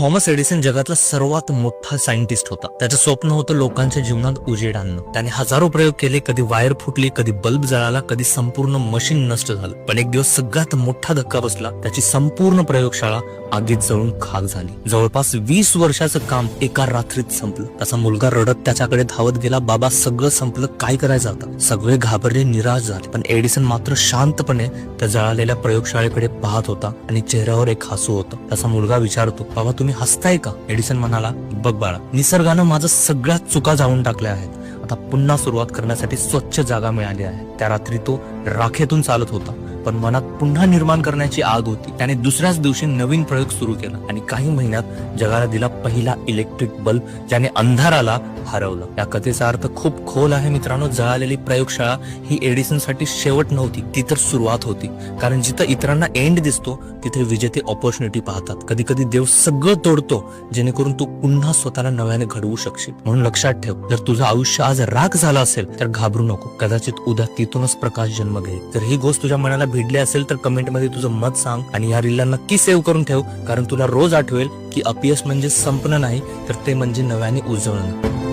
Thomas Edison जगातला सर्वात मोठा सायंटिस्ट होता. त्याचं स्वप्न होतं लोकांच्या जीवनात उजेड आणणं. त्याने हजारो प्रयोग केले कधी वायर फुटली कधी बल्ब जळाला कधी संपूर्ण मशीन नष्ट झालं. पण एक दिवस सगळ्यात मोठा धक्का बसला त्याची संपूर्ण प्रयोगशाळा आगीत जळून खाक झाली. जवळपास वीस वर्षाचं काम एका रात्रीत संपलं. त्याचा मुलगा रडत त्याच्याकडे धावत गेला बाबा सगळं संपलं काय करायचं आता? सगळे घाबरले निराश झाले पण एडिसन मात्र शांतपणे त्या जळालेल्या प्रयोगशाळेकडे पाहत होता आणि चेहऱ्यावर एक हसू होतं. त्याचा मुलगा विचारतो बाबा तुम्ही हसताय का? एडिसन म्हणाला बघ बाळा निसर्गानं माझं सगळ्यात चुका जाऊन टाकल्या आहेत. आता पुन्हा सुरुवात करण्यासाठी स्वच्छ जागा मिळाली आहे. त्या रात्री तो राखेतून चालत होता. पण मनात पुन्हा निर्माण करण्याची आग होती. त्याने दुसऱ्याच दिवशी नवीन प्रयोग सुरू केला आणि काही महिन्यात जगाला दिला पहिला इलेक्ट्रिक बल्ब ज्याने अंधाराला हरवलं. या कथेचा अर्थ खूप खोल आहे मित्रांनो. जळालेली प्रयोगशाळा ही एडिसनसाठी शेवट नव्हती ती तर सुरुवात होती. कारण जिथं इतरांना एंड दिसतो तिथे विजेते ऑपॉर्च्युनिटी पाहतात. कधी कधी देव सगळं तोडतो जेणेकरून तू पुन्हा स्वतःला नव्याने घडवू शकशील. म्हणून लक्षात ठेव जर तुझं आयुष्य आज राग झालं असेल तर घाबरू नको. कदाचित उद्या तिथूनच प्रकाश जन्म घेईल. तर ही गोष्ट तुझ्या मनाला भिडले असेल तर कमेंटमध्ये तुझं मत सांग आणि या रीलला नक्की सेव्ह करून ठेव कारण तुला रोज आठवेल की अपयश म्हणजे संपणं नाही तर ते म्हणजे नव्याने उजळणं.